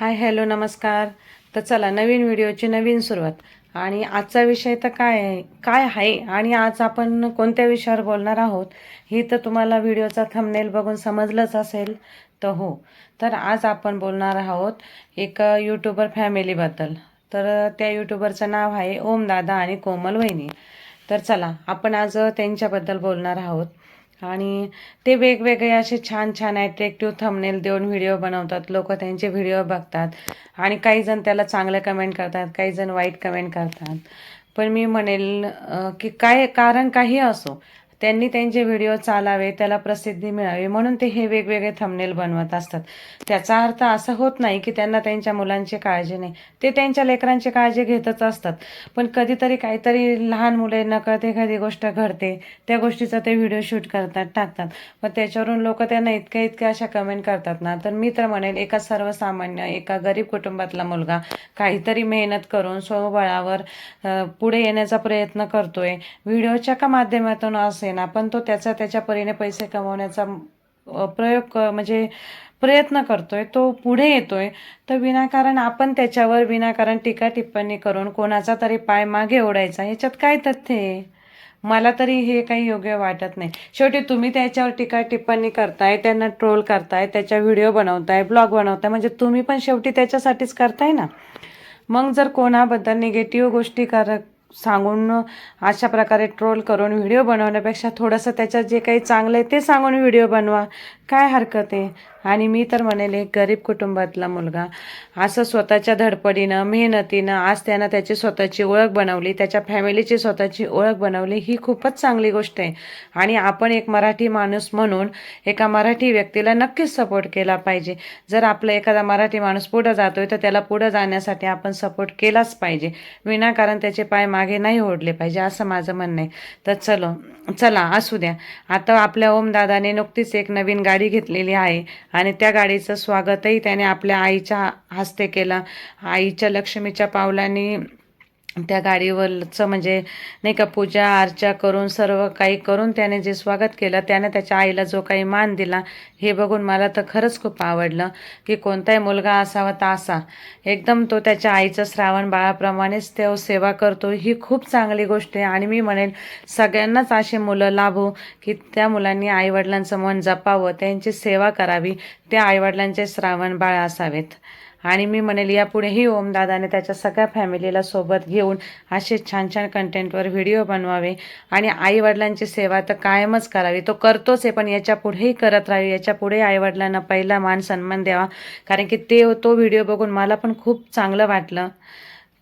Hi hello नमस्कार. तर चला नवीन व्हिडिओची नवीन सुरुवात. आणि आजचा विषय तर काय आहे? काय आहे? आणि आज आपण कोणत्या विषयावर बोलणार आहोत? ही तर तुम्हाला व्हिडिओचा थंबनेल बघून समजलंच असेल. तर हो. तर आज आपण बोलणार आहोत एक यूट्यूबर फॅमिलीबद्दल तर त्या यूट्यूबरचं नाव आहे ओम दादा आणि कोमल वहिनी. तर चला आपण आज त्यांच्याबद्दल बोलणार आहोत. आणि ते वेगवेगळे असे छान छान ॲट्रॅक्टिव्ह थंबनेल देऊन व्हिडिओ बनवतात. लोक त्यांचे व्हिडिओ बघतात. आणि काही जण त्याला चांगल्या कमेंट करतात काही जण वाईट कमेंट करतात. पण मी म्हणेल की काय कारण काही असो. त्यांनी त्यांचे व्हिडिओ चालावे त्याला प्रसिद्धी मिळावी म्हणून ते हे वेगवेगळे थंबनेल बनवत असतात. त्याचा अर्थ असं होत नाही की त्यांना त्यांच्या मुलांची काळजी नाही. ते त्यांच्या लेकरांची काळजी घेतच असतात. पण कधीतरी काहीतरी लहान मुले नकळत एखादी गोष्ट घडते त्या गोष्टीचा ते व्हिडिओ शूट करतात टाकतात. मग त्याच्यावरून लोक त्यांना इतक्या इतक्या अशा कमेंट करतात ना तर मी तर म्हणेल एका सर्वसामान्य एका गरीब कुटुंबातला मुलगा काहीतरी मेहनत करून स्वबळावर पुढे येण्याचा प्रयत्न करतोय. व्हिडिओच्या का माध्यमातून असे असेना पण तो त्याचा त्याच्या परीने पैसे कमवण्याचा प्रयोग क- म्हणजे प्रयत्न करतोय तो पुढे येतोय. तर विनाकारण आपण त्याच्यावर विनाकारण टीका टिप्पणी करून कोणाचा तरी पाय मागे ओढायचा ह्याच्यात काय तथ्य आहे? मला तरी हे काही योग्य वाटत नाही. शेवटी तुम्ही त्याच्यावर टीका टिप्पणी करताय त्यांना ट्रोल करताय त्याच्या व्हिडिओ बनवताय ब्लॉग बनवताय म्हणजे तुम्ही पण शेवटी त्याच्यासाठीच करताय ना. मग जर कोणाबद्दल निगेटिव्ह गोष्टी कर सांगून अशा प्रकारे ट्रोल करून व्हिडिओ बनवण्यापेक्षा थोडंसं त्याच्यात जे काही चांगलं आहे ते सांगून व्हिडिओ बनवा. काय हरकत आहे? आणि मी तर म्हणेल एक गरीब कुटुंबातला मुलगा. असं स्वतःच्या धडपडीनं मेहनतीनं आज त्यानं त्याची स्वतःची ओळख बनवली त्याच्या फॅमिलीची स्वतःची ओळख बनवली ही खूपच चांगली गोष्ट आहे. आणि आपण एक मराठी माणूस म्हणून एका मराठी व्यक्तीला नक्कीच सपोर्ट केला पाहिजे. जर आपला एखादा मराठी माणूस पुढं जातोय तर त्याला पुढं जाण्यासाठी आपण सपोर्ट केलाच पाहिजे. विनाकारण त्याचे पाय मागे नाही ओढले पाहिजे असं माझं म्हणणं आहे. तर चलो चला असू द्या. आता आपल्या ओमदादाने नुकतीच एक नवीन गाडी घेतलेली आहे आणि त्या गाडीचं स्वागतही त्याने आपल्या आईच्या हस्ते केलं. आईच्या लक्ष्मीच्या पावलांनी त्या गाडीवरचं म्हणजे नाही का पूजा अर्चा करून सर्व काही करून त्याने जे स्वागत केलं त्याने त्याच्या आईला जो काही मान दिला हे बघून मला तर खरंच खूप आवडलं की कोणताही मुलगा असावा तर असा. एकदम तो त्याच्या आईचं श्रावण बाळाप्रमाणेच तो सेवा करतो ही खूप चांगली गोष्ट आहे. आणि मी म्हणेल सगळ्यांनाच असे मुलं लाभो की त्या मुलांनी आईवडिलांचं मन जपावं त्यांची सेवा करावी त्या आईवडिलांचे श्रावण बाळ असावेत. आणि मी म्हणेल यापुढेही ओमदादाने त्याच्या सगळ्या फॅमिलीला सोबत घेऊन असे छान छान कंटेंटवर व्हिडिओ बनवावे आणि आईवडिलांची सेवा तर कायमच करावी. तो करतोच आहे पण याच्या पुढेही करत राहावी. याच्यापुढे आईवडिलांना पहिला मान सन्मान द्यावा. कारण की ते तो व्हिडिओ बघून मला पण खूप चांगलं वाटलं.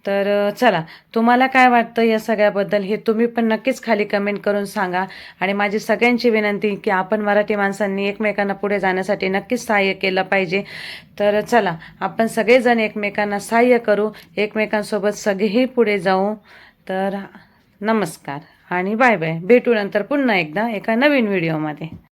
तर चला. तुम्हाला काय वाटतं या सगळ्याबद्दल हे तुम्ही पण नक्कीच खाली कमेंट करून सांगा. आणि माझी सगळ्यांची विनंती की आपण मराठी माणसांनी एकमेकांना पुढे जाण्यासाठी नक्कीच सहाय्य केलं पाहिजे. तर चला. आपण सगळेजण एकमेकांना सहाय्य करू. एकमेकांसोबत सगळेही पुढे जाऊ. तर नमस्कार आणि बाय बाय. भेटू नंतर पुन्हा एकदा एका नवीन व्हिडिओमध्ये.